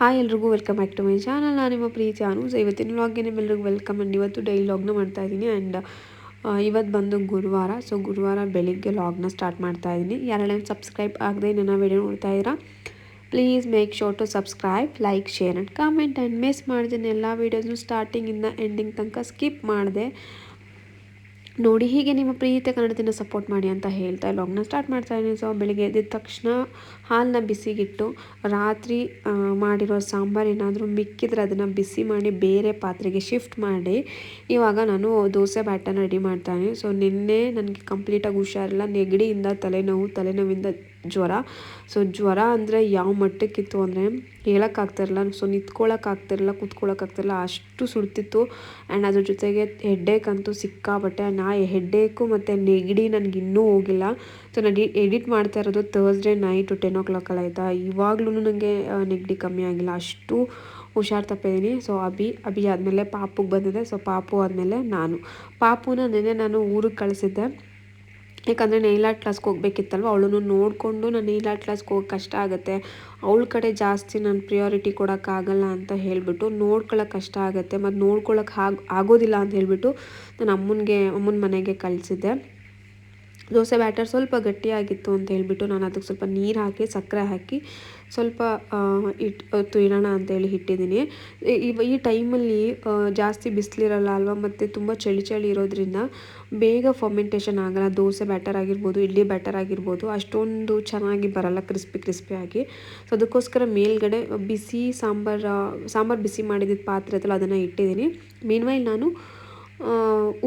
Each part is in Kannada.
ಹಾಯ್ ಎಲ್ರಿಗೂ welcome back to my channel. ನಾನು ನಿಮ್ಮ ಪ್ರೀತಿ ಅನು ಸೊ ಇವತ್ತಿನ ವ್ಲಾಗ್ಗೆ ನಿಮ್ಮೆಲ್ರಿಗೂ ವೆಲ್ಕಮ್ ಆ್ಯಂಡ್ ಇವತ್ತು ಡೈಲಿ ಲಾಗ್ನ ಮಾಡ್ತಾ ಇದ್ದೀನಿ. ಆ್ಯಂಡ್ ಇವತ್ತು ಬಂದು ಗುರುವಾರ. ಸೊ ಗುರುವಾರ ಬೆಳಿಗ್ಗೆ ಲಾಗ್ನ ಸ್ಟಾರ್ಟ್ ಮಾಡ್ತಾ ಇದ್ದೀನಿ. ಯಾರೆಲ್ಲ ಸಬ್ಸ್ಕ್ರೈಬ್ ಆಗದೆ ನನ್ನ ವಿಡಿಯೋ ನೋಡ್ತಾ ಇದ್ದೀರಾ please make sure to subscribe like share and comment and miss ಮಾಡಿದ್ದೀನಿ ಎಲ್ಲ ವೀಡಿಯೋಸ್ನು ಸ್ಟಾರ್ಟಿಂಗಿಂದ ಎಂಡಿಂಗ್ ತನಕ ಸ್ಕಿಪ್ ಮಾಡಿದೆ. ನೋಡಿ ಹೀಗೆ ನಿಮ್ಮ ಪ್ರೀತಿಯ ಕನ್ನಡದಿಂದ ಸಪೋರ್ಟ್ ಮಾಡಿ ಅಂತ ಹೇಳ್ತಾ ಲಾಗ್ನ ಸ್ಟಾರ್ಟ್ ಮಾಡ್ತಾ ಇದ್ದೀನಿ. ಸೊ ಬೆಳಿಗ್ಗೆ ಎದ್ದಿದ ತಕ್ಷಣ ಹಾಲನ್ನ ಬಿಸಿಗಿಟ್ಟು, ರಾತ್ರಿ ಮಾಡಿರೋ ಸಾಂಬಾರು ಏನಾದರೂ ಮಿಕ್ಕಿದ್ರೆ ಅದನ್ನು ಬಿಸಿ ಮಾಡಿ ಬೇರೆ ಪಾತ್ರೆಗೆ ಶಿಫ್ಟ್ ಮಾಡಿ, ಇವಾಗ ನಾನು ದೋಸೆ ಬ್ಯಾಟನ್ನು ರೆಡಿ ಮಾಡ್ತಾನೆ ಸೊ ನಿನ್ನೆ ನನಗೆ ಕಂಪ್ಲೀಟಾಗಿ ಹುಷಾರಿಲ್ಲ. ನೆಗಡಿಯಿಂದ ತಲೆನೋವು, ತಲೆನೋವಿಂದ ಜ್ವರ. ಸೊ ಜ್ವರ ಅಂದರೆ ಯಾವ ಮಟ್ಟಕ್ಕಿತ್ತು ಅಂದರೆ ಹೇಳೋಕ್ಕಾಗ್ತಿರಲ್ಲ ಸೊ ನಿಂತ್ಕೊಳ್ಳೋಕ್ಕಾಗ್ತಿರಲ್ಲ ಕೂತ್ಕೊಳ್ಳೋಕ್ಕಾಗ್ತಿರಲ್ಲ ಅಷ್ಟು ಸುಡ್ತಿತ್ತು. ಆ್ಯಂಡ್ ಅದ್ರ ಜೊತೆಗೆ ಹೆಡ್ಡೇಕ್ ಅಂತೂ ಸಿಕ್ಕಾಬಟ್ಟೆ ನಾ ಹೆಡ್ಡೇಕು ಮತ್ತು ನೆಗಡಿ ನನಗೆ ಇನ್ನೂ ಹೋಗಿಲ್ಲ. ಸೊ ನಾನು ಎಡಿಟ್ ಮಾಡ್ತಾ ಇರೋದು ಥರ್ಸ್ಡೇ ನೈಟು ಟೆನ್ ಓ ಕ್ಲಾಕಲ್ಲಿ ಆಯಿತಾ? ಇವಾಗ್ಲೂ ನನಗೆ ನೆಗಡಿ ಕಮ್ಮಿ ಆಗಿಲ್ಲ. ಅಷ್ಟು ಹುಷಾರು ತಪ್ಪಿದ್ದೀನಿ ಸೊ ಅಭಿ ಅಭಿ ಆದಮೇಲೆ ಪಾಪುಗೆ ಬಂದಿದೆ ಸೊ ಪಾಪು ಆದಮೇಲೆ ನಾನು. ಪಾಪುನ ನೆನೆ ನಾನು ಊರಿಗೆ ಕಳಿಸಿದ್ದೆ. ಯಾಕಂದರೆ ನೈಲ್ ಆರ್ಟ್ ಕ್ಲಾಸ್ಗೆ ಹೋಗ್ಬೇಕಿತ್ತಲ್ವ, ಅವಳನ್ನು ನೋಡಿಕೊಂಡು ನಾನು ನೈಲ್ ಆರ್ಟ್ ಕ್ಲಾಸ್ಗೆ ಹೋಗಕ್ಕೆ ಕಷ್ಟ ಆಗುತ್ತೆ. ಅವಳ ಕಡೆ ಜಾಸ್ತಿ ನಾನು ಪ್ರಿಯಾರಿಟಿ ಕೊಡೋಕ್ಕಾಗಲ್ಲ ಅಂತ ಹೇಳಿಬಿಟ್ಟು ನೋಡ್ಕೊಳ್ಳೋಕೆ ಕಷ್ಟ ಆಗುತ್ತೆ. ಮತ್ತು ನೋಡ್ಕೊಳ್ಳೋಕೆ ಆಗ ಆಗೋದಿಲ್ಲ ಅಂತ ಹೇಳಿಬಿಟ್ಟು ನಾನು ಅಮ್ಮನಿಗೆ, ಅಮ್ಮನ ಮನೆಗೆ ಕಳಿಸಿದ್ದೆ. ದೋಸೆ ಬ್ಯಾಟರ್ ಸ್ವಲ್ಪ ಗಟ್ಟಿಯಾಗಿತ್ತು ಅಂತ ಹೇಳಿಬಿಟ್ಟು ನಾನು ಅದಕ್ಕೆ ಸ್ವಲ್ಪ ನೀರು ಹಾಕಿ, ಸಕ್ಕರೆ ಹಾಕಿ ಸ್ವಲ್ಪ ಇಟ್ಟು ಇಡೋಣ ಅಂತೇಳಿ ಇಟ್ಟಿದ್ದೀನಿ. ಇವ ಈ ಟೈಮಲ್ಲಿ ಜಾಸ್ತಿ ಬಿಸಿಲಿರಲ್ಲ ಅಲ್ವಾ? ಮತ್ತು ತುಂಬ ಚಳಿ ಚಳಿ ಇರೋದ್ರಿಂದ ಬೇಗ ಫರ್ಮೆಂಟೇಷನ್ ಆಗಲ್ಲ. ದೋಸೆ ಬ್ಯಾಟರ್ ಆಗಿರ್ಬೋದು, ಇಡ್ಲಿ ಬ್ಯಾಟರ್ ಆಗಿರ್ಬೋದು, ಅಷ್ಟೊಂದು ಚೆನ್ನಾಗಿ ಬರಲ್ಲ, ಕ್ರಿಸ್ಪಿ ಕ್ರಿಸ್ಪಿಯಾಗಿ ಸೊ ಅದಕ್ಕೋಸ್ಕರ ಮೇಲ್ಗಡೆ ಬಿಸಿ ಸಾಂಬಾರ, ಸಾಂಬಾರು ಬಿಸಿ ಮಾಡಿದ ಪಾತ್ರೆ ಅದನ್ನು ಇಟ್ಟಿದ್ದೀನಿ. ಮೀನ್ವೈಲ್ ನಾನು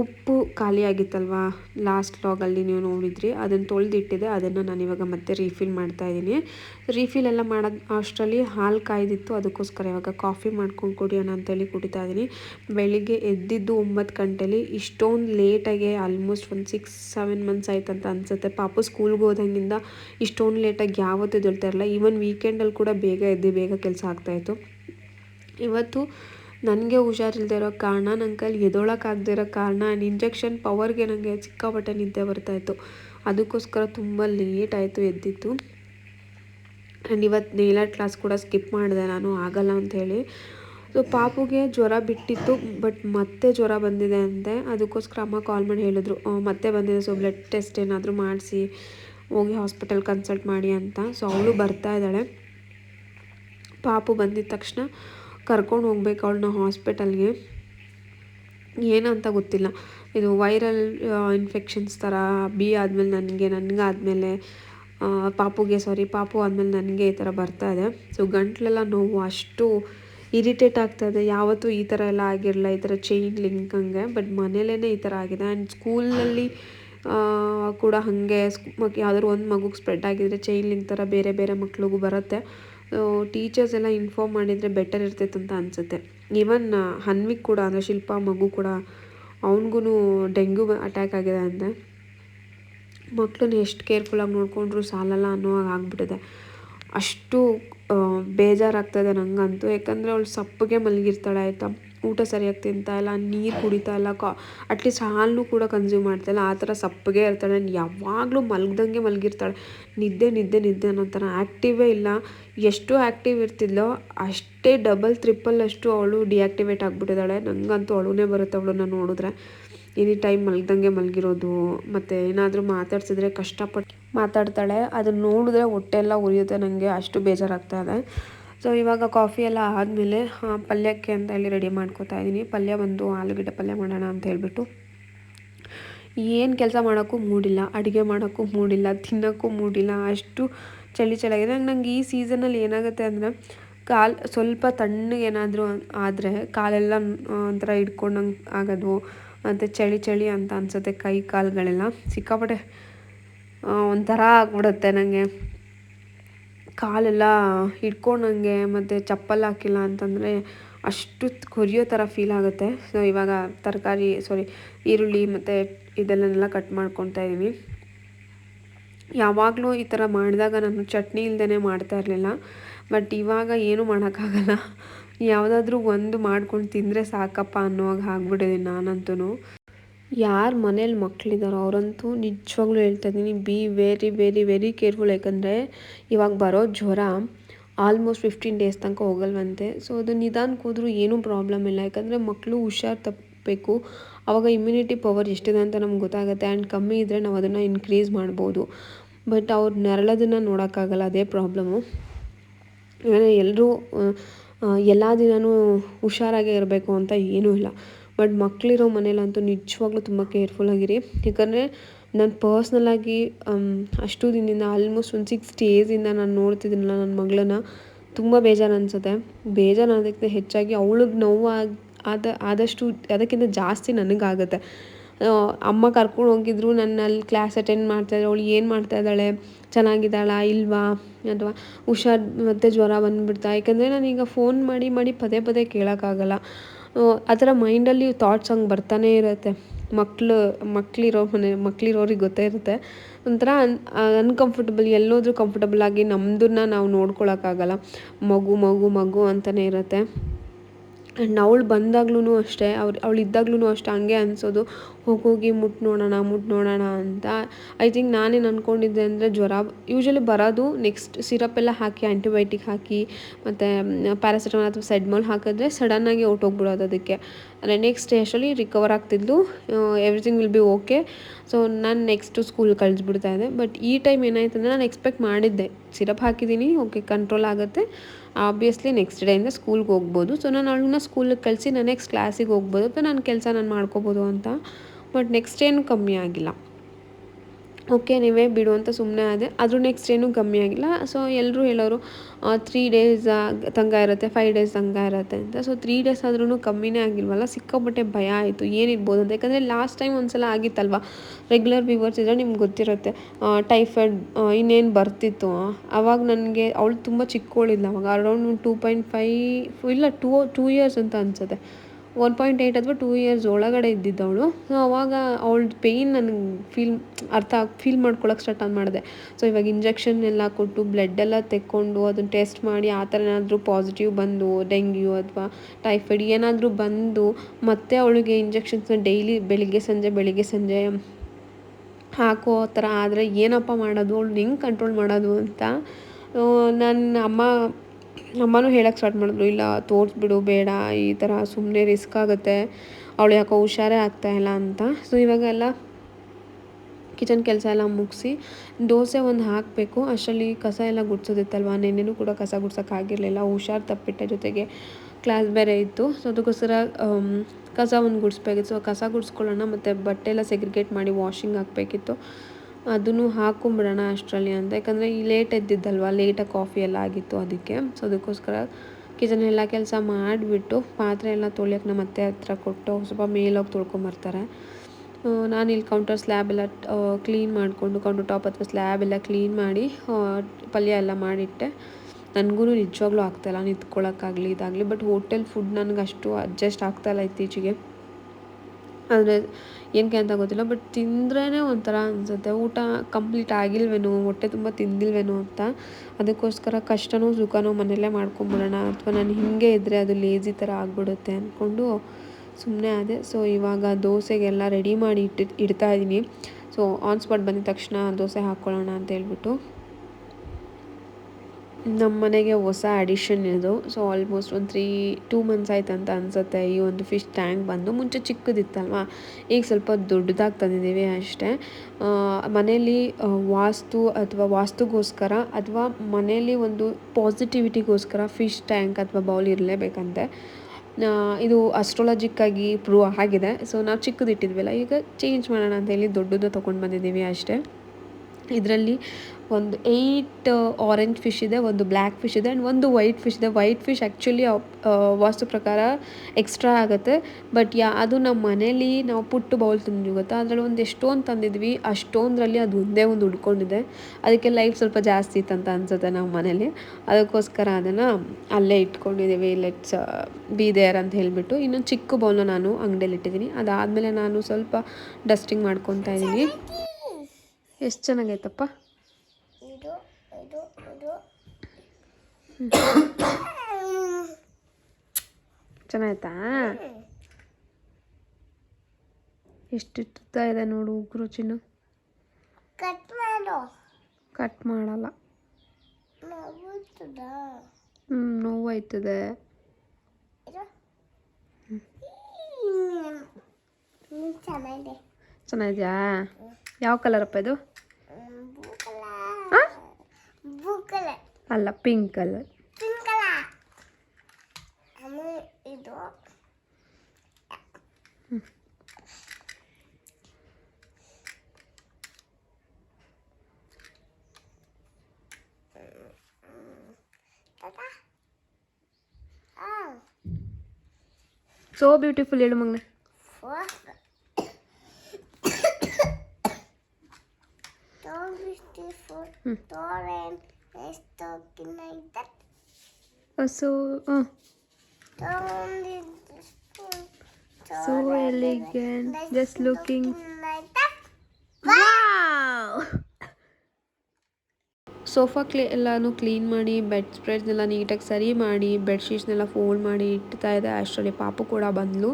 ಉಪ್ಪು ಖಾಲಿ ಆಗಿತ್ತಲ್ವಾ? ಲಾಸ್ಟ್ ಲಾಗಲ್ಲಿ ನೀವು ನೋಡಿದ್ರಿ. ಅದನ್ನು ತೊಳೆದಿಟ್ಟಿದೆ. ಅದನ್ನು ನಾನು ಇವಾಗ ಮತ್ತೆ ರೀಫಿಲ್ ಮಾಡ್ತಾ ಇದ್ದೀನಿ ರೀಫಿಲ್ ಎಲ್ಲ ಮಾಡೋದು ಅಷ್ಟರಲ್ಲಿ ಹಾಲು ಕಾಯ್ದಿತ್ತು. ಅದಕ್ಕೋಸ್ಕರ ಇವಾಗ ಕಾಫಿ ಮಾಡ್ಕೊಂಡು ಕುಡಿಯೋಣ ಅಂತೇಳಿ ಕುಡಿತಾ ಇದ್ದೀನಿ ಬೆಳಿಗ್ಗೆ ಎದ್ದಿದ್ದು ಒಂಬತ್ತು ಗಂಟೆಲಿ ಇಷ್ಟೊಂದು ಲೇಟಾಗಿ ಆಲ್ಮೋಸ್ಟ್ ಒಂದು ಸಿಕ್ಸ್ ಸೆವೆನ್ ಮಂತ್ಸ್ ಆಯ್ತು ಅಂತ ಅನಿಸುತ್ತೆ. ಪಾಪು ಸ್ಕೂಲ್ಗೆ ಹೋದಂಗಿಂದ ಇಷ್ಟೊಂದು ಲೇಟಾಗಿ ಯಾವತ್ತೂ ಎದ್ದೇಳ್ತಾ ಇರಲ್ಲ ಈವನ್ ವೀಕೆಂಡಲ್ಲಿ ಕೂಡ ಬೇಗ ಎದ್ದು ಬೇಗ ಕೆಲಸ ಆಗ್ತಾಯಿತ್ತು ಇವತ್ತು ನನಗೆ ಹುಷಾರಿಲ್ಲದೆ ಇರೋ ಕಾರಣ ನನ್ನ ಕೈಲಿ ಇರೋ ಕಾರಣ ಆ್ಯಂಡ್ ಇಂಜೆಕ್ಷನ್ ಪವರ್ಗೆ ನನಗೆ ಸಿಕ್ಕಾಪಟ್ಟೆ ನಿದ್ದೆ ಬರ್ತಾಯಿತ್ತು ಅದಕ್ಕೋಸ್ಕರ ತುಂಬ ಲೇಟ್ ಆಯಿತು ಎದ್ದಿತ್ತು ಆ್ಯಂಡ್ ಇವತ್ತು ನೇಲ ಕ್ಲಾಸ್ ಕೂಡ ಸ್ಕಿಪ್ ಮಾಡಿದೆ ನಾನು, ಆಗಲ್ಲ ಅಂಥೇಳಿ ಸೊ ಪಾಪುಗೆ ಜ್ವರ ಬಿಟ್ಟಿತ್ತು ಬಟ್ ಮತ್ತೆ ಜ್ವರ ಬಂದಿದೆ ಅಂತೆ ಅದಕ್ಕೋಸ್ಕರ ಅಮ್ಮ ಕಾಲ್ ಮಾಡಿ ಹೇಳಿದ್ರು ಮತ್ತೆ ಬಂದಿದೆ ಸೊ ಬ್ಲಡ್ ಟೆಸ್ಟ್ ಏನಾದರೂ ಮಾಡಿಸಿ, ಹೋಗಿ ಹಾಸ್ಪಿಟಲ್ ಕನ್ಸಲ್ಟ್ ಮಾಡಿ ಅಂತ. ಸೊ ಅವಳು ಬರ್ತಾ ಇದ್ದಾಳೆ. ಪಾಪು ಬಂದಿದ ತಕ್ಷಣ ಕರ್ಕೊಂಡು ಹೋಗ್ಬೇಕು ಅವಳನ್ನ ಹಾಸ್ಪಿಟಲ್ಗೆ. ಏನಂತ ಗೊತ್ತಿಲ್ಲ. ಇದು ವೈರಲ್ ಇನ್ಫೆಕ್ಷನ್ಸ್ ಥರ ಬಿ ಆದಮೇಲೆ ನನಗೆ ನನಗಾದ್ಮೇಲೆ ಪಾಪುಗೆ ಸಾರಿ ಪಾಪು ಆದಮೇಲೆ ನನಗೆ ಈ ಥರ ಬರ್ತಾ ಇದೆ. ಸೊ ಗಂಟ್ಲೆಲ್ಲ ನೋವು ಅಷ್ಟು ಇರಿಟೇಟ್ ಆಗ್ತಾ ಇದೆ. ಯಾವತ್ತೂ ಈ ಥರ ಎಲ್ಲ ಆಗಿರಲಿಲ್ಲ ಈ ಥರ ಚೈನ್ ಲಿಂಕ್ ಹಂಗೆ ಬಟ್ ಮನೇಲೇ ಈ ಥರ ಆಗಿದೆ. ಆ್ಯಂಡ್ ಸ್ಕೂಲಲ್ಲಿ ಕೂಡ ಹಾಗೆ ಯಾವ್ದಾದ್ರು ಒಂದು ಮಗುಗೆ ಸ್ಪ್ರೆಡ್ ಆಗಿದ್ರೆ ಚೈನ್ ಲಿಂಕ್ ಥರ ಬೇರೆ ಬೇರೆ ಮಕ್ಳಿಗೂ ಬರುತ್ತೆ. ಟೀಚರ್ಸ್ ಎಲ್ಲ ಇನ್ಫಾರ್ಮ್ ಮಾಡಿದರೆ ಬೆಟರ್ ಇರ್ತೈತೆ ಅಂತ ಅನಿಸುತ್ತೆ. ಈವನ್ ಹನ್ವಿಕ್ ಕೂಡ ಅಂದರೆ ಶಿಲ್ಪ ಮಗು ಕೂಡ ಅವನಿಗೂ ಡೆಂಗ್ಯೂ ಅಟ್ಯಾಕ್ ಆಗಿದೆ ಅಂದರೆ ಮಕ್ಕಳನ್ನ ಎಷ್ಟು ಕೇರ್ಫುಲ್ಲಾಗಿ ನೋಡಿಕೊಂಡ್ರು ಸಾಲಲ್ಲ ಅನ್ನೋ ಹಾಗೆ ಆಗ್ಬಿಟ್ಟಿದೆ. ಅಷ್ಟು ಬೇಜಾರಾಗ್ತಾಯಿದೆ ನನಗಂತೂ ಯಾಕಂದರೆ ಅವಳು ಸಪ್ಪಗೆ ಮಲಗಿರ್ತಾಳೆ, ಆಯಿತಾ? ಊಟ ಸರಿಯಾಗಿ ತಿಂತಾ ಇಲ್ಲ, ನೀರು ಕುಡಿತಾ ಇಲ್ಲ, ಕಾ ಅಟ್ಲೀಸ್ಟ್ ಹಾಲನ್ನು ಕೂಡ ಕನ್ಸ್ಯೂಮ್ ಮಾಡ್ತಾ ಇಲ್ಲ. ಆ ಥರ ಸಪ್ಪಗೆ ಇರ್ತಾಳೆ. ಯಾವಾಗಲೂ ಮಲಗ್ದಂಗೆ ಮಲಗಿರ್ತಾಳೆ. ನಿದ್ದೆ ನಿದ್ದೆ ನಿದ್ದೆ ಅನ್ನೋ ಥರ. ಆ್ಯಕ್ಟಿವೇ ಇಲ್ಲ. ಎಷ್ಟು ಆ್ಯಕ್ಟಿವ್ ಇರ್ತಿದ್ಲೋ ಅಷ್ಟೇ ಡಬಲ್ ತ್ರಿಪ್ಪಲ್ ಅಷ್ಟು ಅವಳು ಡಿಯಾಕ್ಟಿವೇಟ್ ಆಗಿಬಿಟ್ಟಿದ್ದಾಳೆ. ನನಗಂತೂ ಅಳುನೇ ಬರುತ್ತೆ ಅವಳನ್ನ ನೋಡಿದ್ರೆ. ಎನಿ ಟೈಮ್ ಮಲಗ್ದಂಗೆ ಮಲಗಿರೋದು. ಮತ್ತು ಏನಾದರೂ ಮಾತಾಡ್ಸಿದ್ರೆ ಕಷ್ಟಪಟ್ಟು ಮಾತಾಡ್ತಾಳೆ. ಅದನ್ನು ನೋಡಿದ್ರೆ ಹೊಟ್ಟೆ ಎಲ್ಲ ಉರಿಯುತ್ತೆ. ನನಗೆ ಅಷ್ಟು ಬೇಜಾರಾಗ್ತಾ ಇದೆ. ಸೊ ಇವಾಗ ಕಾಫಿ ಎಲ್ಲ ಆದಮೇಲೆ ಪಲ್ಯಕ್ಕೆ ಅಂತ ಹೇಳಿ ರೆಡಿ ಮಾಡ್ಕೋತಾ ಇದ್ದೀನಿ. ಪಲ್ಯ ಬಂದು ಆಲೂಗಡ್ಡೆ ಪಲ್ಯ ಮಾಡೋಣ ಅಂತ ಹೇಳ್ಬಿಟ್ಟು. ಏನು ಕೆಲಸ ಮಾಡೋಕ್ಕೂ ಮೂಡಿಲ್ಲ, ಅಡುಗೆ ಮಾಡೋಕ್ಕೂ ಮೂಡಿಲ್ಲ, ತಿನ್ನೋಕ್ಕೂ ಮೂಡಿಲ್ಲ, ಅಷ್ಟು ಚಳಿ ಚಳಿಯಾಗಿದೆ. ನಂಗೆ ಈ ಸೀಸನಲ್ಲಿ ಏನಾಗುತ್ತೆ ಅಂದರೆ, ಕಾಲು ಸ್ವಲ್ಪ ತಣ್ಣಗೆ ಏನಾದರೂ ಆದರೆ, ಕಾಲೆಲ್ಲ ಒಂಥರ ಹಿಡ್ಕೊಂಡಂಗೆ ಆಗೋದು ಮತ್ತು ಚಳಿ ಚಳಿ ಅಂತ ಅನಿಸುತ್ತೆ ಕೈ ಕಾಲುಗಳೆಲ್ಲ. ಸಿಕ್ಕಾಪಟ್ಟೆ ಒಂಥರ ಆಗ್ಬಿಡುತ್ತೆ ನನಗೆ ಕಾಲೆಲ್ಲ ಹಿಡ್ಕೊಂಡಂಗೆ ಮತ್ತು ಚಪ್ಪಲ್ ಹಾಕಿಲ್ಲ ಅಂತಂದರೆ ಅಷ್ಟು ಕೊರಿಯೋ ಥರ ಫೀಲ್ ಆಗುತ್ತೆ. ಸೊ ಇವಾಗ ತರಕಾರಿ ಸಾರಿ ಈರುಳ್ಳಿ ಮತ್ತು ಇದೆಲ್ಲನೆಲ್ಲ ಕಟ್ ಮಾಡ್ಕೊತಾ ಇದ್ದೀನಿ. ಯಾವಾಗಲೂ ಈ ಥರ ಮಾಡಿದಾಗ ನಾನು ಚಟ್ನಿ ಇಲ್ಲದೇ ಮಾಡ್ತಾ ಇರಲಿಲ್ಲ. ಬಟ್ ಇವಾಗ ಏನೂ ಮಾಡೋಕ್ಕಾಗಲ್ಲ. ಯಾವುದಾದ್ರೂ ಒಂದು ಮಾಡ್ಕೊಂಡು ತಿಂದರೆ ಸಾಕಪ್ಪ ಅನ್ನೋ ಹಾಗೆ ಆಗ್ಬಿಟ್ಟಿದ್ದೀನಿ ನಾನಂತೂ ಯಾರು ಮನೇಲಿ ಮಕ್ಕಳಿದಾರೋ ಅವರಂತೂ ನಿಜವಾಗ್ಲೂ ಹೇಳ್ತಾ ಇದ್ದೀನಿ be very very very careful ಯಾಕಂದರೆ ಇವಾಗ ಬರೋ ಜ್ವರ ಆಲ್ಮೋಸ್ಟ್ ಫಿಫ್ಟೀನ್ ಡೇಸ್ ತನಕ ಹೋಗಲ್ವಂತೆ. ಸೊ ಅದು ನಿಧಾನಕ್ಕೆ ಹೋದರೂ ಏನೂ ಪ್ರಾಬ್ಲಮ್ ಇಲ್ಲ. ಯಾಕಂದರೆ ಮಕ್ಕಳು ಹುಷಾರು ತಪ್ಪಬೇಕು ಆವಾಗ ಇಮ್ಯುನಿಟಿ ಪವರ್ ಎಷ್ಟಿದೆ ಅಂತ ನಮ್ಗೆ ಗೊತ್ತಾಗುತ್ತೆ. ಆ್ಯಂಡ್ ಕಮ್ಮಿ ಇದ್ದರೆ ನಾವು ಅದನ್ನು ಇನ್ಕ್ರೀಸ್ ಮಾಡ್ಬೋದು. ಬಟ್ ಅವ್ರು ನರಳೋದನ್ನು ನೋಡೋಕ್ಕಾಗಲ್ಲ, ಅದೇ ಪ್ರಾಬ್ಲಮ್ಮು ಎಲ್ಲರೂ ಎಲ್ಲ ದಿನವೂ ಹುಷಾರಾಗೇ ಇರಬೇಕು ಅಂತ ಏನೂ ಇಲ್ಲ. ಬಟ್ ಮಕ್ಕಳಿರೋ ಮನೇಲಂತೂ ನಿಜವಾಗ್ಲೂ ತುಂಬ ಕೇರ್ಫುಲ್ಲಾಗಿರಿ ಯಾಕಂದರೆ ನಾನು ಪರ್ಸ್ನಲ್ಲಾಗಿ ಅಷ್ಟು ದಿನದಿಂದ ಆಲ್ಮೋಸ್ಟ್ ಒಂದು ಸಿಕ್ಸ್ ಡೇಸಿಂದ ನಾನು ನೋಡ್ತಿದ್ದೀನಲ್ಲ ನನ್ನ ಮಗಳನ್ನ, ತುಂಬ ಬೇಜಾರು ಅನಿಸುತ್ತೆ. ಬೇಜಾರು ಅನ್ನೋದಕ್ಕಿಂತ ಹೆಚ್ಚಾಗಿ ಅವಳಿಗೆ ನೋವು ಆದ, ಆದಷ್ಟು, ಅದಕ್ಕಿಂತ ಜಾಸ್ತಿ ನನಗಾಗುತ್ತೆ. ಅಮ್ಮ ಕರ್ಕೊಂಡು ಹೋಗಿದ್ರು ನನ್ನ ಅಲ್ಲಿ ಕ್ಲಾಸ್ ಅಟೆಂಡ್ ಮಾಡ್ತಾಯಿದ್ದೆ ಅವಳು ಏನು ಮಾಡ್ತಾ ಇದ್ದಾಳೆ ಚೆನ್ನಾಗಿದ್ದಾಳಾ, ಇಲ್ವಾ, ಅಥವಾ ಹುಷಾರು ಮತ್ತೆ ಜ್ವರ ಬಂದುಬಿಡ್ತಾ, ಯಾಕಂದರೆ ನಾನೀಗ ಫೋನ್ ಮಾಡಿ ಮಾಡಿ ಪದೇ ಪದೇ ಕೇಳೋಕ್ಕಾಗಲ್ಲ. ಆ, ಥರ ಮೈಂಡಲ್ಲಿ ಥಾಟ್ಸ್ ಹಂಗೆ ಬರ್ತಾನೆ ಇರುತ್ತೆ. ಮಕ್ಕಳು ಮಕ್ಕಳಿರೋ ಮನೆ ಮಕ್ಕಳಿರೋರಿಗೆ ಗೊತ್ತೇ ಇರುತ್ತೆ. ಒಂಥರ ಅನ್ ಅನ್ಕಂಫರ್ಟಬಲ್ ಎಲ್ಲೋದ್ರೂ ಕಂಫರ್ಟಬಲ್ ಆಗಿ ನಮ್ಮದನ್ನ ನಾವು ನೋಡ್ಕೊಳಕ್ಕಾಗಲ್ಲ. ಮಗು ಮಗು ಮಗು ಅಂತಲೇ ಇರುತ್ತೆ. ಆ್ಯಂಡ್ ಅವಳು ಬಂದಾಗ್ಲೂ ಅಷ್ಟೇ ಅವ್ರು ಅವಳು ಇದ್ದಾಗ್ಲೂ ಅಷ್ಟೇ ಹಂಗೆ ಅನಿಸೋದು. ಹೋಗಿ ಮುಟ್ಟಿ ನೋಡೋಣ ಮುಟ್ಟಿ ನೋಡೋಣ ಅಂತ. ಐ ಥಿಂಕ್ ನಾನೇನು ಅಂದ್ಕೊಂಡಿದ್ದೆ ಅಂದರೆ ಜ್ವರ ಯೂಶ್ವಲಿ ಬರೋದು ನೆಕ್ಸ್ಟ್ ಸಿರಪ್ ಎಲ್ಲ ಹಾಕಿ ಆ್ಯಂಟಿಬಯೋಟಿಕ್ ಹಾಕಿ, ಮತ್ತು ಪ್ಯಾರಾಸಿಟಮಾಲ್ ಅಥವಾ ಸೆಡ್ಮಾಲ್ ಹಾಕಿದ್ರೆ ಸಡನ್ನಾಗಿ ಹೊರ್ಟೋಗ್ಬಿಡೋದು ಅದಕ್ಕೆ. ಅಂದರೆ ನೆಕ್ಸ್ಟ್ ಡೇಸಲ್ಲಿ recover ಆಗ್ತಿದ್ದು everything will be okay so ನಾನು ನೆಕ್ಸ್ಟು ಸ್ಕೂಲ್ ಕಳಿಸ್ಬಿಡ್ತಾ ಇದ್ದೆ. ಬಟ್ ಈ ಟೈಮ್ ಏನಾಯ್ತು ಅಂದರೆ ನಾನು ಎಕ್ಸ್ಪೆಕ್ಟ್ ಮಾಡಿದ್ದೆ. ಸಿರಪ್ ಹಾಕಿದ್ದೀನಿ ಓಕೆ ಕಂಟ್ರೋಲ್ ಆಗುತ್ತೆ. ಆಬ್ವಿಯಸ್ಲಿ ನೆಕ್ಸ್ಟ್ ಡೇಯಿಂದ ಸ್ಕೂಲ್ಗೆ ಹೋಗ್ಬೋದು. ಸೊ ನಾನು ಅವಳನ್ನ ಸ್ಕೂಲಿಗೆ ಕಳಿಸಿ, ನಾನು ನೆಕ್ಸ್ಟ್ ಕ್ಲಾಸಿಗೆ ಹೋಗ್ಬೋದು. ಅಥವಾ ನಾನು ಕೆಲಸ ನಾನು ಮಾಡ್ಕೋಬೋದು ಅಂತ. ಬಟ್ ನೆಕ್ಸ್ಟ್ ಏನು ಕಮ್ಮಿ ಆಗಿಲ್ಲ. ಓಕೆ, ನೀವೇ ಬಿಡು ಅಂತ ಸುಮ್ಮನೆ ಆದೆ. ಆದರೂ ನೆಕ್ಸ್ಟ್ ಏನೂ ಕಮ್ಮಿ ಆಗಿಲ್ಲ. ಸೊ ಎಲ್ಲರೂ ಹೇಳೋರು ತ್ರೀ ಡೇಸ್ ತಂಗ ಇರುತ್ತೆ ಫೈವ್ ಡೇಸ್ ತಂಗ ಇರುತ್ತೆ ಅಂತ. ಸೊ ತ್ರೀ ಡೇಸ್ ಆದ್ರೂ ಕಮ್ಮಿನೇ ಆಗಿಲ್ವಲ್ಲ. ಸಿಕ್ಕಾಪಟ್ಟೆ ಭಯ ಆಯಿತು. ಏನಿರ್ಬೋದು ಅಂತ. ಯಾಕಂದರೆ ಲಾಸ್ಟ್ ಟೈಮ್ ಒಂದ್ಸಲ ಆಗಿತ್ತಲ್ವ? ರೆಗ್ಯುಲರ್ ವ್ಯೂವರ್ಸ್ ಇದ್ದರೆ ನಿಮ್ಗೆ ಗೊತ್ತಿರುತ್ತೆ ಟೈಫಾಯ್ಡ್ ಇನ್ನೇನು ಬರ್ತಿತ್ತು? ಆವಾಗ ನನಗೆ ಅವಳು ತುಂಬ ಚಿಕ್ಕವಳಿಲ್ಲ ಅವಾಗ. ಅರೌಂಡ್ ಟೂ ಪಾಯಿಂಟ್ ಫೈ ಇಲ್ಲ ಟೂ ಟೂ ಇಯರ್ಸ್ ಅಂತ ಅನ್ಸುತ್ತೆ. ಒನ್ ಪಾಯಿಂಟ್ ಏಯ್ಟ್ ಅಥವಾ ಟೂ ಇಯರ್ಸ್ ಒಳಗಡೆ ಇದ್ದಿದ್ದವಳು. ಸೊ ಅವಾಗ ಅವಳ ಪೇಯ್ನ್ ನನಗೆ ಫೀಲ್ ಅರ್ಥ ಫೀಲ್ ಮಾಡ್ಕೊಳಕ್ಕೆ ಸ್ಟಾರ್ಟ್ ಮಾಡಿದೆ. ಸೊ ಇವಾಗ ಇಂಜೆಕ್ಷನ್ ಎಲ್ಲ ಕೊಟ್ಟು ಬ್ಲಡ್ ಎಲ್ಲ ತೆಕ್ಕೊಂಡು ಅದನ್ನು ಟೆಸ್ಟ್ ಮಾಡಿ, ಆ ಥರ ಏನಾದರೂ ಪಾಸಿಟಿವ್ ಬಂದು ಡೆಂಗ್ಯೂ ಅಥವಾ ಟೈಫಾಯ್ಡ್ ಏನಾದರೂ ಬಂದು, ಮತ್ತೆ ಅವಳಿಗೆ ಇಂಜೆಕ್ಷನ್ಸ್ನ ಡೈಲಿ ಬೆಳಿಗ್ಗೆ ಸಂಜೆ ಬೆಳಿಗ್ಗೆ ಸಂಜೆ ಹಾಕೋ ಥರ ಆದರೆ ಏನಪ್ಪ ಮಾಡೋದು? ಅವ್ಳನ್ನ ಹೆಂಗೆ ಕಂಟ್ರೋಲ್ ಮಾಡೋದು ಅಂತ ನನ್ನ ಅಮ್ಮ ಅಮ್ಮನೂ ಹೇಳಕ್ಕೆ ಸ್ಟಾರ್ಟ್ ಮಾಡಿದ್ರು ಇಲ್ಲ ತೋರಿಸ್ಬಿಡು, ಬೇಡ, ಈ ಥರ ಸುಮ್ಮನೆ ರಿಸ್ಕ್ ಆಗುತ್ತೆ, ಅವಳು ಯಾಕೋ ಹುಷಾರೇ ಆಗ್ತಾಯಿಲ್ಲ ಅಂತ. ಸೊ ಇವಾಗೆಲ್ಲ ಕಿಚನ್ ಕೆಲಸ ಎಲ್ಲ ಮುಗಿಸಿ, ದೋಸೆ ಒಂದು ಹಾಕಬೇಕು, ಅಷ್ಟರಲ್ಲಿ ಕಸ ಎಲ್ಲ ಗುಡ್ಸೋದಿತ್ತಲ್ವ, ನೆನ್ನೆನೂ ಕೂಡ ಕಸ ಗುಡ್ಸೋಕ್ಕಾಗಿರಲಿಲ್ಲ ಹುಷಾರು ತಪ್ಪಿಟ್ಟ ಜೊತೆಗೆ ಕ್ಲಾಸ್ ಬೇರೆ ಇತ್ತು. ಸೊ ಅದಕ್ಕೋಸ್ಕರ ಕಸ ಒಂದು ಗುಡಿಸ್ಬೇಕಿತ್ತು. ಸೊ ಕಸ ಗುಡಿಸ್ಕೊಳ್ಳೋಣ, ಮತ್ತು ಬಟ್ಟೆ ಎಲ್ಲ ಸೆಗ್ರಿಗೇಟ್ ಮಾಡಿ ವಾಷಿಂಗ್ ಹಾಕಬೇಕಿತ್ತು. ಅದನ್ನು ಹಾಕೊಂಬಿಡೋಣ ಅಷ್ಟರಲ್ಲಿ ಅಂತ. ಯಾಕಂದರೆ ಈ ಲೇಟ್ ಎದ್ದಿದ್ದಲ್ವ ಲೇಟಾಗಿ ಕಾಫಿ ಎಲ್ಲ ಆಗಿತ್ತು ಅದಕ್ಕೆ. ಸೊ ಅದಕ್ಕೋಸ್ಕರ ಕಿಚನ್ ಎಲ್ಲ ಕೆಲಸ ಮಾಡಿಬಿಟ್ಟು ಪಾತ್ರೆ ಎಲ್ಲ ತೊಳಿಯೋಕೆ ನಮ್ಮ ಅತ್ತೆ ಹತ್ರ ಕೊಟ್ಟು ಸ್ವಲ್ಪ ಮೇಲೋಗಿ ತೊಳ್ಕೊಂಬರ್ತಾರೆ ನಾನು ಇಲ್ಲಿ ಕೌಂಟರ್ ಸ್ಲ್ಯಾಬ್ ಎಲ್ಲ ಕ್ಲೀನ್ ಮಾಡಿಕೊಂಡು ಕೌಂಟರ್ ಟಾಪ್ ಅಥವಾ ಸ್ಲ್ಯಾಬ್ ಎಲ್ಲ ಕ್ಲೀನ್ ಮಾಡಿ ಪಲ್ಯ ಎಲ್ಲ ಮಾಡಿಟ್ಟೆ. ನನಗೂ ನಿಜವಾಗ್ಲೂ ಆಗ್ತಾಯಿಲ್ಲ ನಿಂತ್ಕೊಳ್ಳೋಕ್ಕಾಗಲಿ ಇದಾಗಲಿ. ಬಟ್ ಹೋಟೆಲ್ ಫುಡ್ ನನಗೆ ಅಷ್ಟು ಅಡ್ಜಸ್ಟ್ ಆಗ್ತಾಯಿಲ್ಲ ಇತ್ತೀಚೆಗೆ. ಆದರೆ ಏನಕ್ಕೆ ಅಂತ ಗೊತ್ತಿಲ್ಲ ಬಟ್ ತಿಂದ್ರೇ ಒಂಥರ ಅನಿಸುತ್ತೆ. ಊಟ ಕಂಪ್ಲೀಟ್ ಆಗಿಲ್ವೇನೋ, ಹೊಟ್ಟೆ ತುಂಬ ತಿಂದಿಲ್ವೇನೋ ಅಂತ, ಅದಕ್ಕೋಸ್ಕರ ಕಷ್ಟನೋ, ಸುಖನೋ ಮನೆಯಲ್ಲೇ ಮಾಡ್ಕೊಂಬಿಡೋಣ, ಅಥವಾ ನಾನು ಹೀಗೆ ಇದ್ದರೆ ಅದು ಲೇಜಿ ಥರ ಆಗಿಬಿಡುತ್ತೆ ಅಂದ್ಕೊಂಡು ಸುಮ್ಮನೆ ಅದೇ ಸೊ ಇವಾಗ ದೋಸೆಗೆಲ್ಲ ರೆಡಿ ಮಾಡಿ ಇಟ್ಟು ಇಡ್ತಾ ಇದ್ದೀನಿ ಸೊ ಆನ್ ಸ್ಪಾಟ್ ಬಂದಿದ ತಕ್ಷಣ ದೋಸೆ ಹಾಕ್ಕೊಳ್ಳೋಣ ಅಂತ ಹೇಳ್ಬಿಟ್ಟು. ನಮ್ಮ ಮನೆಗೆ ಹೊಸ ಅಡಿಷನ್ ಇದು. ಸೊ ಆಲ್ಮೋಸ್ಟ್ ಒಂದು ತ್ರೀ ಟೂ ಮಂತ್ಸ್ ಆಯ್ತು ಅಂತ ಅನಿಸುತ್ತೆ. ಈ ಒಂದು ಫಿಶ್ ಟ್ಯಾಂಕ್ ಬಂದು ಮುಂಚೆ ಚಿಕ್ಕದಿತ್ತಲ್ವಾ? ಈಗ ಸ್ವಲ್ಪ ದೊಡ್ಡದಾಗಿ ತಂದಿದ್ದೀವಿ ಅಷ್ಟೇ. ಮನೆಯಲ್ಲಿ ವಾಸ್ತು ಅಥವಾ ವಾಸ್ತುಗೋಸ್ಕರ ಅಥವಾ ಮನೆಯಲ್ಲಿ ಒಂದು ಪಾಸಿಟಿವಿಟಿಗೋಸ್ಕರ ಫಿಶ್ ಟ್ಯಾಂಕ್ ಅಥವಾ ಬೌಲ್ ಇರಲೇಬೇಕಂತೆ. ಇದು ಅಸ್ಟ್ರಾಲಜಿಕ್ಕಾಗಿ ಪ್ರೂವ್ ಆಗಿದೆ. ಸೊ ನಾವು ಚಿಕ್ಕದಿಟ್ಟಿದ್ವಲ್ಲ, ಈಗ ಚೇಂಜ್ ಮಾಡೋಣ ಅಂತ ಹೇಳಿ ದೊಡ್ಡದು ತೊಗೊಂಡು ಬಂದಿದ್ದೀವಿ ಅಷ್ಟೇ. ಇದರಲ್ಲಿ ಒಂದು ಏಯ್ಟ್ ಆರೆಂಜ್ ಫಿಶ್ ಇದೆ, ಒಂದು ಬ್ಲ್ಯಾಕ್ ಫಿಶ್ ಇದೆ ಆ್ಯಂಡ್ ಒಂದು ವೈಟ್ ಫಿಶ್ ಇದೆ. ವೈಟ್ ಫಿಶ್ ಆ್ಯಕ್ಚುಲಿ ವಾಸ್ತು ಪ್ರಕಾರ ಎಕ್ಸ್ಟ್ರಾ ಆಗುತ್ತೆ. ಬಟ್ ಯಾ, ಅದು ನಮ್ಮ ಮನೇಲಿ ನಾವು ಪುಟ್ಟು ಬೌಲ್ ತಂದಿದ್ವಿ ಗೊತ್ತಾ? ಅದರಲ್ಲಿ ಒಂದು ಎಷ್ಟೊಂದು ತಂದಿದ್ವಿ, ಅಷ್ಟೊಂದರಲ್ಲಿ ಅದು ಒಂದೇ ಒಂದು ಉಡ್ಕೊಂಡಿದೆ. ಅದಕ್ಕೆ ಲೈಫ್ ಸ್ವಲ್ಪ ಜಾಸ್ತಿ ಇತ್ತಂತ ಅನ್ಸುತ್ತೆ ನಮ್ಮ ಮನೇಲಿ. ಅದಕ್ಕೋಸ್ಕರ ಅದನ್ನು ಅಲ್ಲೇ ಇಟ್ಕೊಂಡಿದ್ದೀವಿ ಲೆಟ್ಸ್ ಬಿ ದೇರ್ ಅಂತ ಹೇಳಿಬಿಟ್ಟು. ಇನ್ನೊಂದು ಚಿಕ್ಕ ಬೌಲ್ನ ನಾನು ಅಂಗಡಿಯಲ್ಲಿ ಇಟ್ಟಿದ್ದೀನಿ ಅದಾದಮೇಲೆ ನಾನು ಸ್ವಲ್ಪ ಡಸ್ಟಿಂಗ್ ಮಾಡ್ಕೊತಾ ಇದ್ದೀನಿ ಎಷ್ಟು ಚೆನ್ನಾಗೈತಪ್ಪ? ಚೆನ್ನಾಯ್ತಾ? ಎಷ್ಟು ತುತ್ತ ಇದೆ ನೋಡು ಉಗ್ರು ಚಿನ್ನು. ಕಟ್ ಮಾಡೋ. ಕಟ್ ಮಾಡಲ್ಲ. ಹ್ಞೂ ನೋವಾಯ್ತದೆ. ಚೆನ್ನಾಗಿದೆಯಾ? ಯಾವ ಕಲರಪ್ಪ ಇದು? ಅಲ್ಲ ಪಿಂಕ್ ಕಲರ್ ಇದು ಸೋ ಬ್ಯೂಟಿಫುಲ್ ಹೇಳು ಮಗನೆ. Beautiful. Hmm. Don't let's talking like that. So. So elegant. Just looking. like that. Sofa ಕ್ಲೀ ಎಲ್ಲನೂ ಕ್ಲೀನ್ ಮಾಡಿ ಬೆಡ್ ಸ್ಪ್ರೆಡ್ನೆಲ್ಲ ನೀಟಾಗಿ ಸರಿ ಮಾಡಿ ಬೆಡ್ಶೀಟ್ಸ್ನೆಲ್ಲ ಫೋಲ್ಡ್ ಮಾಡಿ ಇಡ್ತಾ ಇದೆ ಅಷ್ಟರಲ್ಲಿ ಪಾಪು ಕೂಡ ಬಂದಳು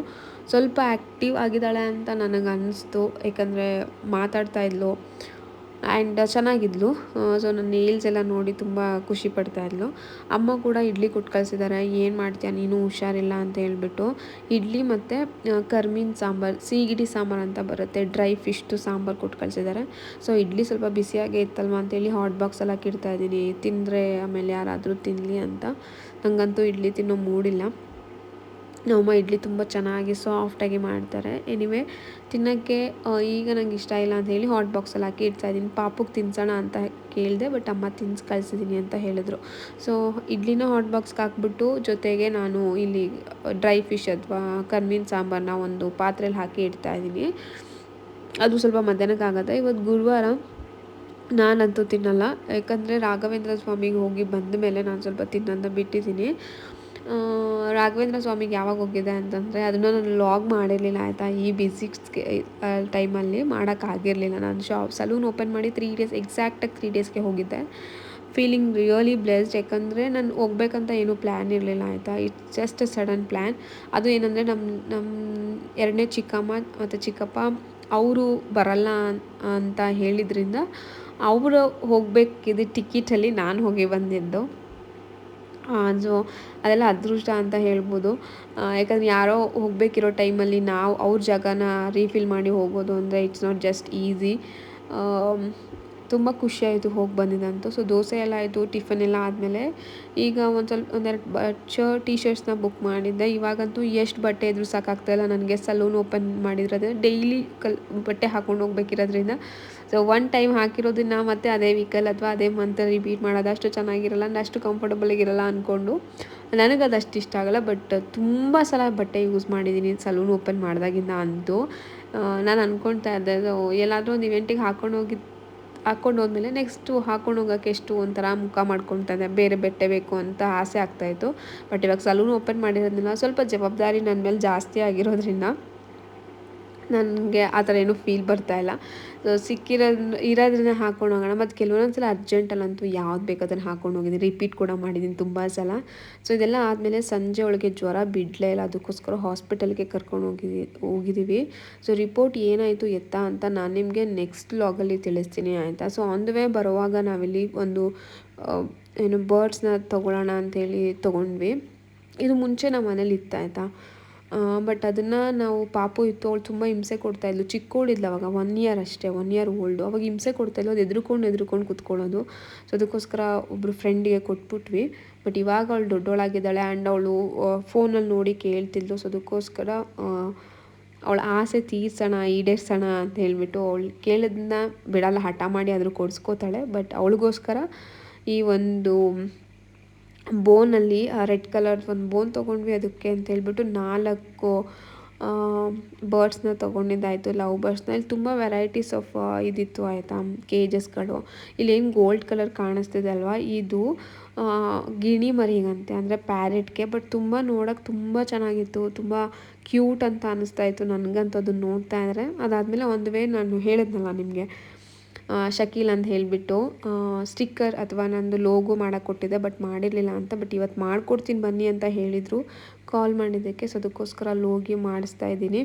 ಸ್ವಲ್ಪ ಆ್ಯಕ್ಟಿವ್ ಆಗಿದ್ದಾಳೆ ಅಂತ ನನಗೆ ಅನ್ನಿಸ್ತು ಯಾಕಂದರೆ ಮಾತಾಡ್ತಾ ಇದ್ಲು ಆ್ಯಂಡ್ ಚೆನ್ನಾಗಿದ್ಲು. ಸೊ ನನ್ನ ನೇಲ್ಸ್ ಎಲ್ಲ ನೋಡಿ ತುಂಬ ಖುಷಿ ಪಡ್ತಾ ಇದ್ಲು. ಅಮ್ಮ ಕೂಡ ಇಡ್ಲಿ ಕೊಟ್ಟು ಕಳಿಸಿದ್ದಾರೆ ಏನು ಮಾಡ್ತೀಯ? ನೀನು ಹುಷಾರಿಲ್ಲ ಅಂತ ಹೇಳ್ಬಿಟ್ಟು ಇಡ್ಲಿ ಮತ್ತು ಕರ್ಮೀನ್ ಸಾಂಬಾರು, ಸೀಗಿಡಿ ಸಾಂಬಾರು ಅಂತ ಬರುತ್ತೆ. ಡ್ರೈ ಫಿಶ್ದು ಸಾಂಬಾರು ಕೊಟ್ಟು ಕಳಿಸಿದ್ದಾರೆ ಸೊ ಇಡ್ಲಿ ಸ್ವಲ್ಪ ಬಿಸಿಯಾಗೇ ಇತ್ತಲ್ವ ಅಂತೇಳಿ ಹಾಟ್ ಬಾಕ್ಸ್ ಎಲ್ಲ ಇದ್ದೀನಿ. ತಿಂದರೆ ಆಮೇಲೆ ಯಾರಾದರೂ ತಿನ್ನಲಿ ಅಂತ. ನನಗಂತೂ ಇಡ್ಲಿ ತಿನ್ನೋ ಮೂಡಿಲ್ಲ ನಮ್ಮಮ್ಮ ಇಡ್ಲಿ ತುಂಬ ಚೆನ್ನಾಗಿ ಸಾಫ್ಟಾಗಿ ಮಾಡ್ತಾರೆ. ಎನಿವೆ ತಿನ್ನೋಕ್ಕೆ ಈಗ ನಂಗೆ ಇಷ್ಟ ಇಲ್ಲ ಅಂತ ಹೇಳಿ ಹಾಟ್ ಬಾಕ್ಸಲ್ಲಿ ಹಾಕಿ ಇಡ್ತಾ ಇದ್ದೀನಿ. ಪಾಪುಗೆ ತಿನ್ಸೋಣ ಅಂತ ಕೇಳಿದೆ ಬಟ್ ಅಮ್ಮ ತಿನ್ಸಿ ಕಳಿಸಿದ್ದೀನಿ ಅಂತ ಹೇಳಿದ್ರು. ಸೊ ಇಡ್ಲಿನ ಹಾಟ್ ಬಾಕ್ಸ್ಗೆ ಹಾಕ್ಬಿಟ್ಟು ಜೊತೆಗೆ ನಾನು ಇಲ್ಲಿ ಡ್ರೈ ಫಿಶ್ ಅಥವಾ ಕರ್ಮೀನ್ ಸಾಂಬಾರನ್ನ ಒಂದು ಪಾತ್ರೆಯಲ್ಲಿ ಹಾಕಿ ಇಡ್ತಾ ಇದ್ದೀನಿ. ಅದು ಸ್ವಲ್ಪ ಮಧ್ಯಾಹ್ನಕ್ಕಾಗತ್ತೆ ಇವತ್ತು ಗುರುವಾರ ನಾನಂತೂ ತಿನ್ನಲ್ಲ. ಯಾಕಂದರೆ ರಾಘವೇಂದ್ರ ಸ್ವಾಮಿಗೆ ಹೋಗಿ ಬಂದ ಮೇಲೆ ನಾನು ಸ್ವಲ್ಪ ತಿನ್ನೋದನ್ನ ಬಿಟ್ಟಿದ್ದೀನಿ. ರಾಘವೇಂದ್ರ ಸ್ವಾಮಿಗೆ ಯಾವಾಗ ಹೋಗಿದ್ದೆ ಅಂತಂದರೆ ಅದನ್ನು ನಾನು ಲಾಗ್ ಮಾಡಿರಲಿಲ್ಲ, ಆಯಿತಾ? ಈ ಬಿಸಿಕ್ಸ್ಗೆ ಟೈಮಲ್ಲಿ ಮಾಡೋಕ್ಕಾಗಿರಲಿಲ್ಲ ನಾನು ಶಾಪ್ ಸಲೂನ್ ಓಪನ್ ಮಾಡಿ ತ್ರೀ ಡೇಸ್ ಎಕ್ಸಾಕ್ಟಾಗಿ ತ್ರೀ ಡೇಸ್ಗೆ ಹೋಗಿದ್ದೆ. ಫೀಲಿಂಗ್ ರಿಯಲಿ ಬ್ಲೆಸ್ಡ್ ಯಾಕಂದರೆ ನಾನು ಹೋಗ್ಬೇಕಂತ ಏನೂ ಪ್ಲ್ಯಾನ್ ಇರಲಿಲ್ಲ, ಆಯಿತಾ? It's just a sudden plan ಅದು ಏನಂದರೆ ನಮ್ಮ ನಮ್ಮ ಎರಡನೇ ಚಿಕ್ಕಮ್ಮ ಮತ್ತು ಚಿಕ್ಕಪ್ಪ ಅವರು ಬರಲ್ಲ ಅಂತ ಹೇಳಿದ್ರಿಂದ ಅವರು ಹೋಗಬೇಕಿದ್ದ ಟಿಕೆಟಲ್ಲಿ ನಾನು ಹೋಗಿ ಬಂದಿದ್ದು. ಸೊ, ಅದೆಲ್ಲ ಅದೃಷ್ಟ ಅಂತ ಹೇಳ್ಬೋದು. ಯಾಕಂದರೆ ಯಾರೋ ಹೋಗಬೇಕಿರೋ ಟೈಮಲ್ಲಿ ನಾವು ಅವ್ರ ಜಾಗನ ರೀಫಿಲ್ ಮಾಡಿ ಹೋಗೋದು ಅಂದರೆ ಇಟ್ಸ್ ನಾಟ್ ಜಸ್ಟ್ ಈಸಿ ತುಂಬ ಖುಷಿಯಾಯಿತು ಹೋಗಿ ಬಂದಿದ್ದಂತೂ. ಸೊ ದೋಸೆ ಎಲ್ಲ ಆಯಿತು, ಟಿಫನ್ ಎಲ್ಲ ಆದಮೇಲೆ ಈಗ ಒಂದು ಸ್ವಲ್ಪ ಒಂದೆರಡು ಬ, ಶರ್ಟ್ ಟಿ ಶರ್ಟ್ಸ್ನ ಬುಕ್ ಮಾಡಿದ್ದೆ. ಇವಾಗಂತೂ ಎಷ್ಟು ಬಟ್ಟೆ ಇದ್ರೂ ಸಾಕಾಗ್ತಾಯಿಲ್ಲ ನನಗೆ ಸಲೂನ್ ಓಪನ್ ಮಾಡಿದ್ರೆ ಡೈಲಿ ಕಲ್, ಬಟ್ಟೆ ಹಾಕೊಂಡು ಹೋಗ್ಬೇಕಿರೋದ್ರಿಂದ. ಸೊ ಒನ್ ಟೈಮ್ ಹಾಕಿರೋದನ್ನ ಮತ್ತೆ ಅದೇ ವೀಕಲ್ ಅಥವಾ ಅದೇ ಮಂತ್ ರಿಪೀಟ್ ಮಾಡೋದು ಅಷ್ಟು ಚೆನ್ನಾಗಿರಲ್ಲ ಅಷ್ಟು ಕಂಫರ್ಟಬಲ್ ಆಗಿರಲ್ಲ ಅಂದ್ಕೊಂಡು ನನಗೆ ಅದು ಅಷ್ಟು ಇಷ್ಟ ಆಗಲ್ಲ ಬಟ್ ತುಂಬ ಸಲ ಬಟ್ಟೆ ಯೂಸ್ ಮಾಡಿದ್ದೀನಿ ಸಲೂನ್ ಓಪನ್ ಮಾಡಿದಾಗಿಂದ ಅಂತೂ ನಾನು ಅಂದ್ಕೊಳ್ತಾ ಇದ್ದೆ ಎಲ್ಲಾದರೂ ಒಂದು ಇವೆಂಟಿಗೆ ಹಾಕೊಂಡು ಹೋಗಿ ಹಾಕೊಂಡು ಹೋದ್ಮೇಲೆ ನೆಕ್ಸ್ಟು ಹಾಕೊಂಡು ಹೋಗೋಕೆ ಎಷ್ಟು ಒಂಥರ ಮುಖ ಮಾಡ್ಕೊತಾನೆ ಬೇರೆ ಬಟ್ಟೆ ಬೇಕು ಅಂತ ಆಸೆ ಆಗ್ತಾಯಿತ್ತು ಬಟ್ ಇವಾಗ ಸಲೂನ್ ಓಪನ್ ಮಾಡಿರೋದ್ರಿಂದ ಸ್ವಲ್ಪ ಜವಾಬ್ದಾರಿ ನನ್ನ ಮೇಲೆ ಜಾಸ್ತಿ ಆಗಿರೋದ್ರಿಂದ ನನಗೆ ಆ ಥರ ಏನೂ ಫೀಲ್ ಬರ್ತಾ ಇಲ್ಲ. ಸೊ ಸಿಕ್ಕಿರೋದ್ ಇರೋದನ್ನ ಹಾಕೊಂಡು ಹೋಗೋಣ. ಮತ್ತು ಕೆಲವೊಂದು ಸಲ ಅರ್ಜೆಂಟಲ್ಲಂತೂ ಯಾವ್ದು ಬೇಕು ಅದನ್ನು ಹಾಕೊಂಡು ಹೋಗಿದ್ದೀನಿ. ರಿಪೀಟ್ ಕೂಡ ಮಾಡಿದ್ದೀನಿ ತುಂಬ ಸಲ. ಸೊ ಇದೆಲ್ಲ ಆದಮೇಲೆ ಸಂಜೆ ಒಳಗೆ ಜ್ವರ, ಬಿಡಲೇ ಇಲ್ಲ. ಅದಕ್ಕೋಸ್ಕರ ಹಾಸ್ಪಿಟಲ್ಗೆ ಕರ್ಕೊಂಡು ಹೋಗಿದ್ದೀವಿ ಹೋಗಿದ್ದೀವಿ. ಸೊ ರಿಪೋರ್ಟ್ ಏನಾಯಿತು ಎತ್ತ ಅಂತ ನಾನು ನಿಮಗೆ ನೆಕ್ಸ್ಟ್ ಲಾಗಲ್ಲಿ ತಿಳಿಸ್ತೀನಿ, ಆಯಿತಾ? ಸೊ ಆನ್ ದ ವೇ ಬರುವಾಗ ನಾವಿಲ್ಲಿ ಒಂದು ಏನು ಬರ್ಡ್ಸ್ನ ತೊಗೊಳ್ಳೋಣ ಅಂತೇಳಿ ತೊಗೊಂಡ್ವಿ. ಇದು ಮುಂಚೆ ನಮ್ಮ ಮನೇಲಿ ಇತ್ತು, ಆಯಿತಾ? ಬಟ್ ಅದನ್ನು ನಾವು ಪಾಪು ಇತ್ತು, ಅವಳು ತುಂಬ ಹಿಂಸೆ ಕೊಡ್ತಾಯಿದ್ಲು ಚಿಕ್ಕವಳಿದ್ಲು ಅವಾಗ ಒನ್ ಇಯರ್ ಅಷ್ಟೇ ಒನ್ ಇಯರ್ ಓಲ್ಡು ಅವಾಗ ಹಿಂಸೆ ಕೊಡ್ತಾಯಿದ್ಲು ಅದು ಎದ್ರುಕೊಂಡು ಎದ್ರುಕೊಂಡು ಕುತ್ಕೊಳ್ಳೋದು. ಸೊ ಅದಕ್ಕೋಸ್ಕರ ಒಬ್ಬರು ಫ್ರೆಂಡಿಗೆ ಕೊಟ್ಬಿಟ್ವಿ. ಬಟ್ ಇವಾಗ ಅವಳು ದೊಡ್ಡವಳಾಗಿದ್ದಾಳೆ ಆ್ಯಂಡ್ ಅವಳು ಫೋನಲ್ಲಿ ನೋಡಿ ಕೇಳ್ತಿದ್ಲು. ಸೊ ಅದಕ್ಕೋಸ್ಕರ ಅವಳ ಆಸೆ ತೀರ್ಸೋಣ, ಈಡೇರ್ಸೋಣ ಅಂತ ಹೇಳಿಬಿಟ್ಟು ಅವಳು ಕೇಳೋದನ್ನ ಬಿಡಲ್ಲ, ಹಠ ಮಾಡಿ ಆದರೂ ಕೊಡಿಸ್ಕೋತಾಳೆ. ಬಟ್ ಅವಳಿಗೋಸ್ಕರ ಈ ಒಂದು ಬೋನಲ್ಲಿ ರೆಡ್ ಕಲರ್ ಒಂದು ಬೋನ್ ತೊಗೊಂಡ್ವಿ ಅದಕ್ಕೆ ಅಂತ ಹೇಳ್ಬಿಟ್ಟು ನಾಲ್ಕು ಬರ್ಡ್ಸ್ನ ತೊಗೊಂಡಿದ್ದಾಯಿತು, ಲವ್ ಬರ್ಡ್ಸ್ನ. ಇಲ್ಲಿ ತುಂಬ ವೆರೈಟೀಸ್ ಆಫ್ ಇದಿತ್ತು ಆಯಿತಾ, ಕೇಜಸ್ಗಳು. ಇಲ್ಲಿ ಏನು ಗೋಲ್ಡ್ ಕಲರ್ ಕಾಣಿಸ್ತಿದೆ ಅಲ್ವಾ? ಇದು ಗಿಣಿ ಮರಿಗಂತೆ, ಅಂದರೆ ಪ್ಯಾರೆಟ್ಗೆ, ಬಟ್ ತುಂಬ ನೋಡೋಕೆ ತುಂಬ ಚೆನ್ನಾಗಿತ್ತು, ತುಂಬ ಕ್ಯೂಟ್ ಅಂತ ಅನ್ನಿಸ್ತಾ ಇತ್ತು. ನನಗಂತೂ ಅದನ್ನು ನೋಡ್ತಾ ಇದ್ದರೆ ಅದಾದಮೇಲೆ ಒಂದು ವೇ ನಾನು ಹೇಳಿದ್ನಲ್ಲ ನಿಮಗೆ ಶಕೀಲ್ ಅಂತ ಹೇಳಿಬಿಟ್ಟು ಸ್ಟಿಕ್ಕರ್ ಅಥವಾ ನಂದು ಲೋಗೋ ಮಾಡೋಕ್ಕೆ ಕೊಟ್ಟಿದ್ದೆ ಬಟ್ ಮಾಡಿರಲಿಲ್ಲ ಅಂತ, ಬಟ್ ಇವತ್ತು ಮಾಡಿಕೊಡ್ತೀನಿ ಬನ್ನಿ ಅಂತ ಹೇಳಿದರು. ಕಾಲ್ ಮಾಡಿದ್ದಕ್ಕೆ ಸೊ ಅದಕ್ಕೋಸ್ಕರ ಲೋಗಿ ಮಾಡಿಸ್ತಾ ಇದ್ದೀನಿ.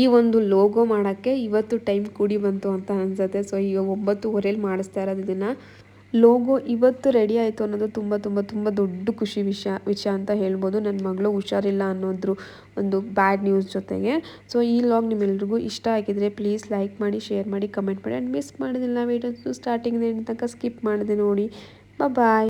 ಈ ಒಂದು ಲೋಗೋ ಮಾಡೋಕ್ಕೆ ಇವತ್ತು ಟೈಮ್ ಕೂಡಿ ಬಂತು ಅಂತ ಅನ್ಸುತ್ತೆ. ಸೊ ಈಗ ಒಂಬತ್ತುವರೆಲಿ ಮಾಡಿಸ್ತಾ ಇರೋದು ಇದನ್ನು. ಲೋಗೋ ಇವತ್ತು ರೆಡಿ ಆಯಿತು ಅನ್ನೋದು ತುಂಬ ತುಂಬ ತುಂಬ ದೊಡ್ಡ ಖುಷಿ ವಿಷಯ ವಿಷಯ ಅಂತ ಹೇಳ್ಬೋದು. ನನ್ನ ಮಗಳು ಹುಷಾರಿಲ್ಲ ಅನ್ನೋದ್ರ ಒಂದು ಬ್ಯಾಡ್ ನ್ಯೂಸ್ ಜೊತೆಗೆ. ಸೊ ಈ ಲಾಗ್ ನಿಮ್ಮೆಲ್ರಿಗೂ ಇಷ್ಟ ಆಗಿದ್ರೆ ಪ್ಲೀಸ್ ಲೈಕ್ ಮಾಡಿ ಶೇರ್ ಮಾಡಿ ಕಮೆಂಟ್ ಮಾಡಿ. ಆ್ಯಂಡ್ ಮಿಸ್ ಮಾಡೋದಿಲ್ಲ ವೀಡಿಯೋಸ್ ಸ್ಟಾರ್ಟಿಂಗ್ ತನಕ ಸ್ಕಿಪ್ ಮಾಡಿದೆ ನೋಡಿ. ಬಾಯ್